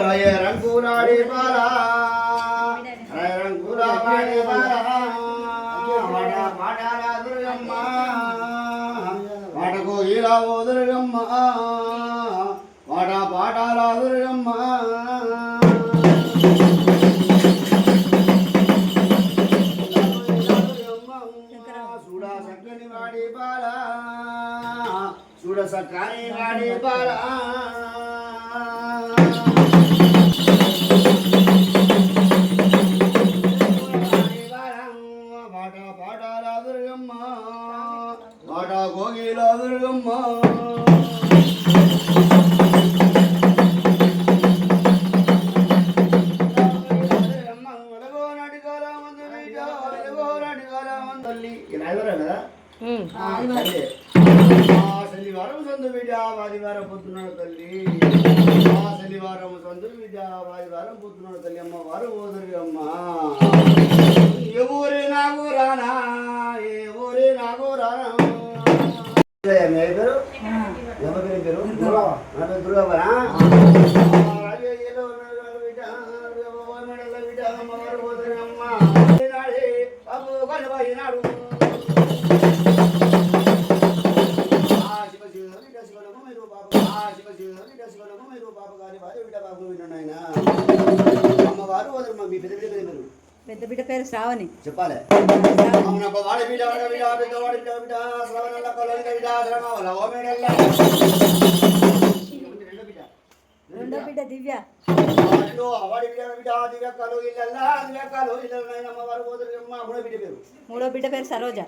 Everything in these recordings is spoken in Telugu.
రాయ రంగులాడి బాలా రాయ రంగులాడి బాలా మాట మాటాల దుర్గమ్మ మాటకు ఇలా ఓ బాలా చూడ సక్కని వాడి బాలా. పాట పాటాల దుర్గమ్మ. ఆదివారం పొద్దున్నాడు తల్లి. ఆ శనివారం సందు బిడ్డ ఆదివారం పొద్దున్నాడు తల్లి అమ్మ వారు ఓదరి అమ్మ. ఏ ఊరి నాకు రానా? ఏ ఊరి నాకు రానా? పేరు? ఎవరి పేరు? పేరు నా పేరు దుర్గాబరా ఆ, రాజకీయాల్లో బాబు వినండి ఆయన. అమ్మవారు ఓదరమ్మ మీ పెద్ద బిడ్డ పేరు పెద్ద బిడ్డ పేరు శ్రావణి. చెప్పాలి. బిడ్డ వాడి బిడ్డ బిడ్డ బిడ్డ మూడో బిడ్డ పేరు. మూడో బిడ్డ పేరు సరోజ.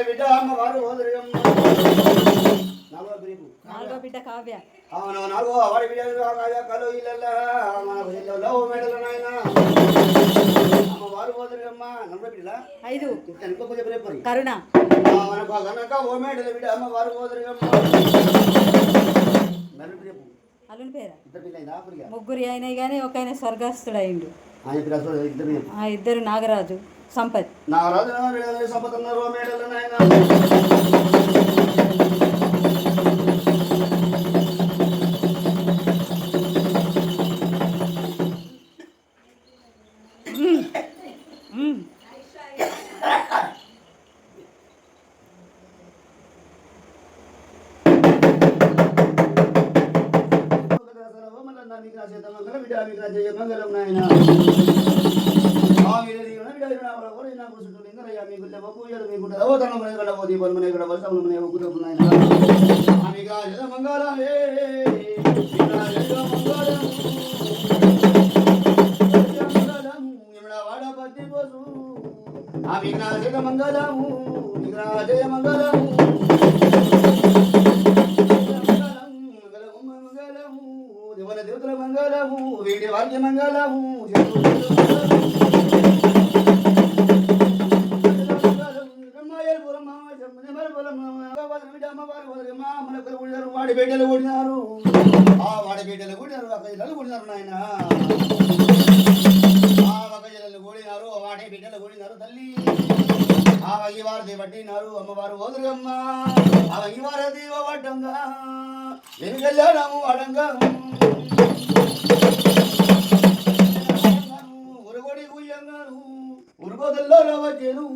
బిడ్డ నాలుగో బిడ్డ కావ్య. నాలుగో వాడి బిడ్డ దివ్యక్కలు ఇల్లల్ల మనకు ఇల్లల్ల ఓ మేడల నాయన. ఐదు. కరుణ. మనకు గనక ఓ మేడల బిడ్డ అమ్మవారు రేపు అల్లుని పేరు? ముగ్గురు అయినాయి కానీ ఒక ఆయన స్వర్గస్థుడు అయిండు ఆ ఇద్దరు నాగరాజు సంపత్. నా రాజు మేడల సంపతున్నారు ఓ మేడల నాయన ఉమ్. మంగళం నాయన మంగళము జయ మంగళము మంగళము మంగళము దేవతల మంగళము వీడి వాక్య మంగళము వాడి బిడ్డలు కూడినారు ఆ వాడి బిడ్డలు కూడినారు ఒక జిల్లాలు కూడినారు నాయన ఆ ఒక జిల్లాలు కూడినారు వాడి బిడ్డలు కొడినారు తల్లి ఆ వగి వారు అమ్మవారు ఓదురమ్మ ఆ వగి దేవ వడ్డంగా పడ్డంగా వెనుకెళ్ళాము అడంగా ఉరగొడి గుయ్యంగాను ఉరుగోదల్లో వచ్చేను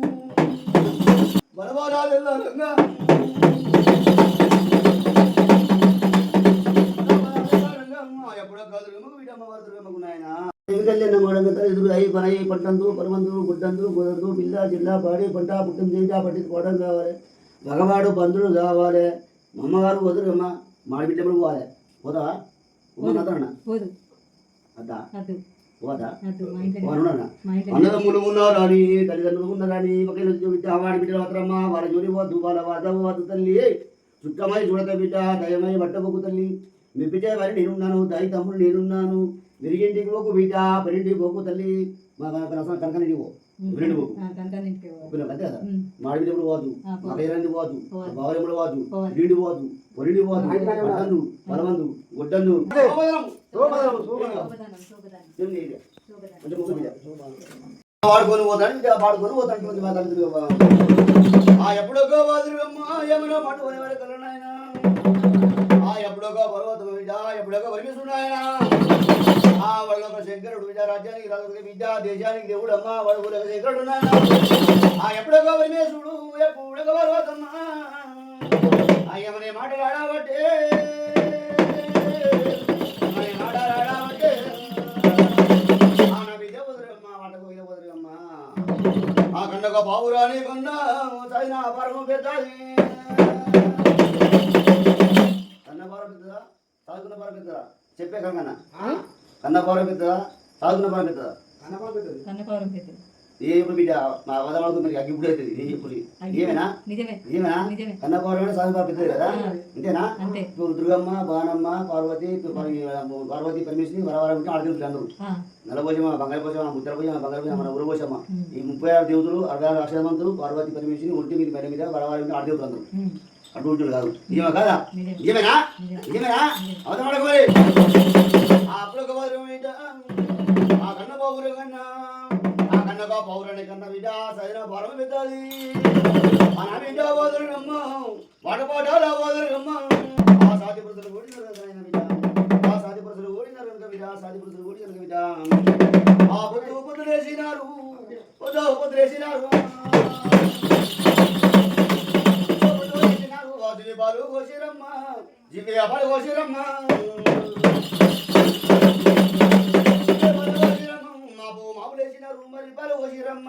రంగా ఎప్పుడో కదురుగమ్మ వీడమ్మవారు దుర్గమ్మకు నాయన ఎందుకల్లెన్న మోడంగత ఎదురు అయి పనయి పట్టందు పరమందు గుడ్డందు కుదరదు బిల్ల జిల్లా పాడి పంట పుట్టం చేయించా పట్టి పోవడం కావాలి మగవాడు బంధువులు కావాలి మా అమ్మగారు వదురుగమ్మ మాడి బిడ్డప్పుడు పోవాలి పోదా పోనా పోదు అద్దా అన్నదమ్ములు ఉన్నారని తల్లిదండ్రులు ఉన్నారని ఒకరి బిడ్డ వాడి బిడ్డ మాత్రమ్మా వాళ్ళ జోడి పోద్దు వాళ్ళ వద్ద పోద్దు తల్లి. చుట్టమై చూడత బిడ్డ దయమై బట్టబొక్కు తల్లి. మెప్పితే వారి నేనున్నాను దాయి తమ్ముడు నేనున్నాను. విరిగింటికి పోకు బిడ్డ పరింటికి పోకు తల్లి. మా కనకనింటికి పో రెండు పోకు ఆ, కనకాని ఇంటికి పో. పిల్లలు అంతే కదా? ఉమ్. మాడి బిడ్డ కూడా పోదు. ఆ, పో. మా పేరండి పోదు. పోదు. మా బావలు కూడా పోదు పోదు. నీడి పోదు. వరిడి పోదు పట్టందు బలమందు గొడ్డందు. సోమదరం సోమదరం శోభదానం, శోభదానం, కొంచెం ముగ్గు బిడ్డ. శోభదానం. వాడుకొని పోతాడు ఇంకా వాడుకొని పోతాడు. కొంచెం బాగా తల్లి ఆ ఎప్పుడొక వదిలిగమ్మ ఏమైనా మట్టుకొని వరకు నాయన ఎప్పుడోగా ఎప్పుడొక పర్వతం విద్య ఎప్పుడొక పరిమిస్తున్నాయన ఆ వాళ్ళొక శంకరుడు విద్య రాజ్యానికి రాజుకి విద్య దేశానికి దేవుడు అమ్మ వాడు శంకరుడు నాయన ఆ ఎప్పుడోగా పరిమేశుడు ఎప్పుడొక పర్వతమ్మ. అయ్యమనే మాట ఆడబట్టే ఆ కండక బావురాని కొన్నా చైనా పరమ పెద్దది. చెప్పే కంగన కన్న పరం పెద్దదా సాగుకున్న పరం పెద్దదా కన్నపవరం పెద్దది ఏ ఇప్పుడు బిడ్డ మా వదలకు మరి అగ్గి ఇప్పుడు అవుతుంది నేను చెప్పుడు ఏమేనా? నిజమే. ఏమేనా? నిజమే. కన్న పౌరం సాగు పరం పెద్దది కదా అంతేనా? అంతే. ఇప్పుడు దుర్గమ్మ బాణమ్మ పార్వతి పార్వతి పరమేశ్వరి వరవరం ఉంటే ఆడదేవుతులు అందరూ నలభోజమ బంగాళపోజమ ముద్రపోజమ బంగాళపోజమ మన ఉరభోజమ్మ ఈ ముప్పై ఆరు దేవతలు అరవై ఆరు అక్షరమంతులు పార్వతి పరమేశ్వరి ఒంటి మీద మెడ మీద వరవారి ఆడదేవుతులు అందరూ ఉమ్, అటువంటి కాదు. నిజమా కాదా? నిజమే. నిజమేనా? నిజమే. నిజమేనా? మరి ఆ అప్పుడు ఒక? ఆ కన్న పౌరు కన్నా ఆ కన్నగా పౌరుని కన్న బిడ్డ సైన పరమ పెద్దది. మన బిడ్డ వదలనమ్మ వాటపాటాల వదలనమ్మ ఆ సాటి పురుషులు ఓడినారు ఆయన ఆ పురుషులు ఓడినారు కనుక బిడ్డ. సాటి పురుషులు ఓడినారు కనుక బిడ్డ. ఆ పొద్దు పొద్దులేసినారు పొద్దు పొద్దులేసినారు పాలు కోసిరమ్మ జీవియ పాలు కోసిరమ్మ మాపు మాపులేసినారు మరి పాలు కోసిరమ్మ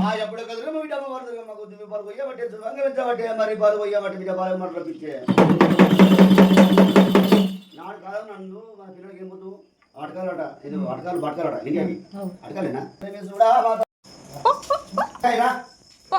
ఆ ఎప్పుడు కదురమ్మ బిడ్డ పడుతుంది మాకు దివి పాలు కొయ్యబట్టే వంగబట్టే మరి పాలు కొయ్యబట్టే బిడ్డ పాలు మాటలు పిచ్చే. నాడు కాలం నన్ను మన పిల్లలకి ఏం పోతూ అటకాలట ఇది అటకాలు చూడా మాత? అయినా పో.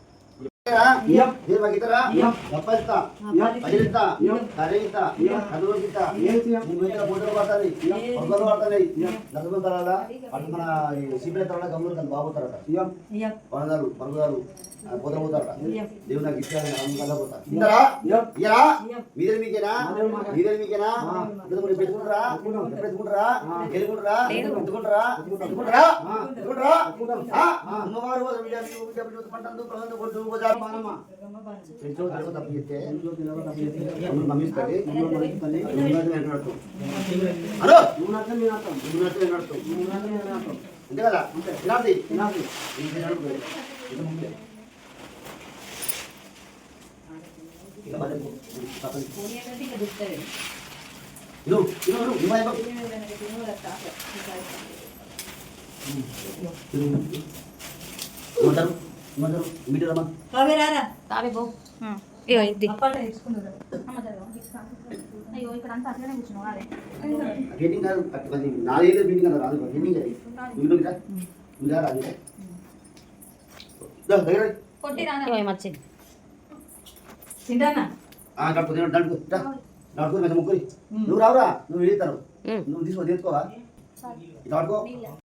మగితరా గప్పల్తా అజిల్తా కరేయితా కదురుతా మూడు వేల మూటలు పడతాయి. ఒక్కరు పడతాయి. నలుగురు అటు మన సిబిఐ తరాల గమ్ములు బాగుతారట. ఇయ్యం. పడదారు పరుగుదారు పోతలు పోతారట ఇయ్యం. దేవుడు నాకు ఇచ్చాను అమ్ముకల్లా పోతా. ఇందరా ఇయరా మీదే మీకేనా? మీదే మీకేనా? ఇప్పుడు పెట్టుకుంటారా? పెట్టుకుంటారా? ఎదుకుంటారా ఎత్తుకుంటారా? ఎత్తుకుంటారా? ఎత్తుకుంటారా? ఆ? అమ్మవారు పంటందు ప్రబంధం కొట్టు గోజా మానమ్మ పెంచో తడవ తప్పు చేస్తే అమ్మ మమ్మీస్తుంది హలో నువ్వు నచ్చ నేను అర్థం నువ్వు నచ్చ నేను అర్థం నువ్వు నచ్చ నేను అర్థం అంతే కదా? వినాది వినాది ఇది తెచ్చుకున్నారు అయ్యో ఇక్కడ అంతా అట్లనే కూర్చున్నావు అదే గేటింగ్ కాదు అది నాలుగేళ్ళు మీటింగ్ కదా రాదు గేటింగ్ అది నువ్వు కదా రాదు దగ్గర కొట్టి రానా? మచ్చి తింటానా? నడుపు నడుపు నడుపు మీద ముగ్గురి. నువ్వు రావురా నువ్వు వెళ్తారు నువ్వు తీసుకో తీసుకోవా ఆడుకో.